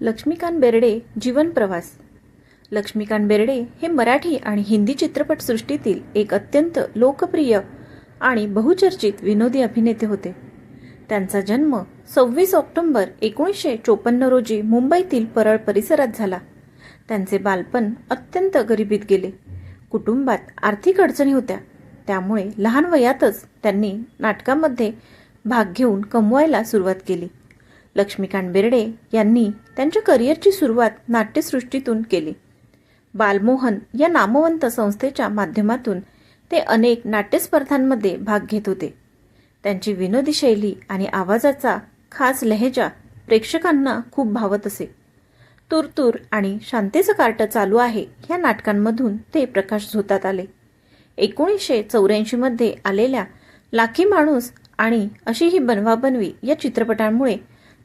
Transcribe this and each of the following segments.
लक्ष्मीकांत बेर्डे जीवन प्रवास. लक्ष्मीकांत बेर्डे हे मराठी आणि हिंदी चित्रपटसृष्टीतील एक अत्यंत लोकप्रिय आणि बहुचर्चित विनोदी अभिनेते होते. त्यांचा जन्म सव्वीस ऑक्टोंबर एकोणीसशे चोपन्न रोजी मुंबईतील परळ परिसरात झाला. त्यांचे बालपण अत्यंत गरिबीत गेले. कुटुंबात आर्थिक अडचणी होत्या. त्यामुळे लहान वयातच त्यांनी नाटकामध्ये भाग घेऊन कमवायला सुरुवात केली. लक्ष्मीकांत बेर्डे यांनी त्यांच्या करिअरची सुरुवात नाट्यसृष्टीतून केली. बालमोहन या नामवंत संस्थेच्या माध्यमातून ते अनेक नाट्यस्पर्धांमध्ये भाग घेत होते. त्यांची विनोदी शैली आणि आवाजाचा खास लहेजा प्रेक्षकांना खूप भावत असे. तुरतूर आणि शांतेचं कार्ट चालू आहे या नाटकांमधून ते प्रकाश झोतात आले. एकोणीसशे चौऱ्याऐंशीमध्ये आलेल्या लाखी माणूस आणि अशी ही बनवाबनवी या चित्रपटांमुळे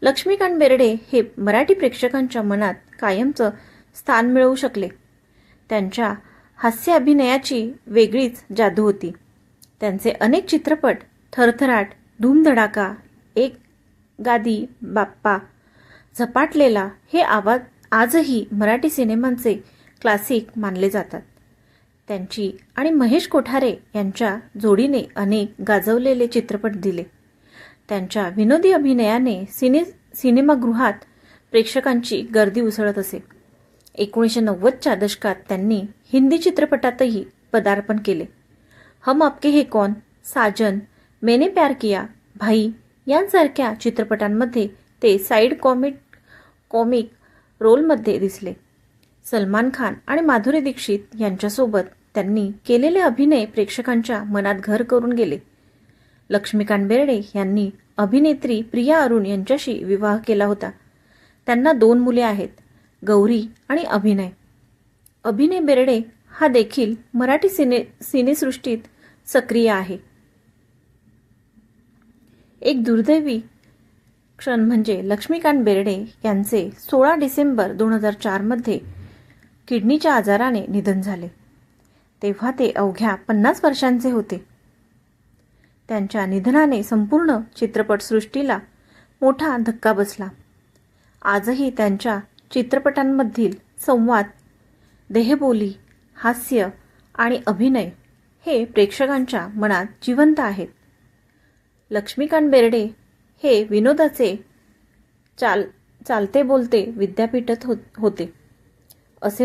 लक्ष्मीकांत बेर्डे हे मराठी प्रेक्षकांच्या मनात कायमचं स्थान मिळवू शकले. त्यांच्या हास्य अभिनयाची वेगळीच जादू होती. त्यांचे अनेक चित्रपट थरथराट धूमधडाका एक गादी बाप्पा झपाटलेला हे आवाज आजही मराठी सिनेमांचे क्लासिक मानले जातात. त्यांची आणि महेश कोठारे यांच्या जोडीने अनेक गाजवलेले चित्रपट दिले. त्यांच्या विनोदी अभिनयाने सिने सिनेमागृहात प्रेक्षकांची गर्दी उसळत असे. एकोणीसशे नव्वदच्या दशकात त्यांनी हिंदी चित्रपटातही पदार्पण केले. हम आपके हे कौन? साजन मेने प्यार किया भाई यांसारख्या चित्रपटांमध्ये ते साईड कॉमिक कॉमिक रोलमध्ये दिसले. सलमान खान आणि माधुरी दीक्षित यांच्यासोबत त्यांनी केलेले अभिनय प्रेक्षकांच्या मनात घर करून गेले. लक्ष्मीकांत बेर्डे यांनी अभिनेत्री प्रिया अरुण यांच्याशी विवाह केला होता. त्यांना दोन मुले आहेत गौरी आणि अभिनय. अभिनय बेर्डे हा देखील मराठी सिने सिनेसृष्टीत सक्रिय आहे. एक दुर्दैवी क्षण म्हणजे लक्ष्मीकांत बेर्डे यांचे सोळा डिसेंबर दोन हजार चारमध्ये किडनीच्या आजाराने निधन झाले. तेव्हा ते अवघ्या पन्नास वर्षांचे होते. त्यांच्या निधनाने संपूर्ण चित्रपटसृष्टीला मोठा धक्का बसला. आजही त्यांच्या चित्रपटांमधील संवाद देहबोली हास्य आणि अभिनय हे प्रेक्षकांच्या मनात जिवंत आहेत. लक्ष्मीकांत बेर्डे हे विनोदाचे चाल चालते बोलते विद्यापीठत हो होते. असे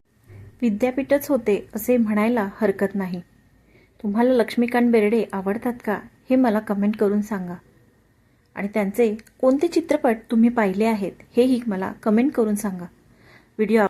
विद्यापीठच होते असे म्हणायला हरकत नाही. तुम्हाला लक्ष्मीकांत बेर्डे आवडतात का? हे मला कमेंट करून सांगा. आणि त्यांचे कोणते चित्रपट तुम्ही पाहिले आहेत हेही मला कमेंट करून सांगा. व्हिडिओ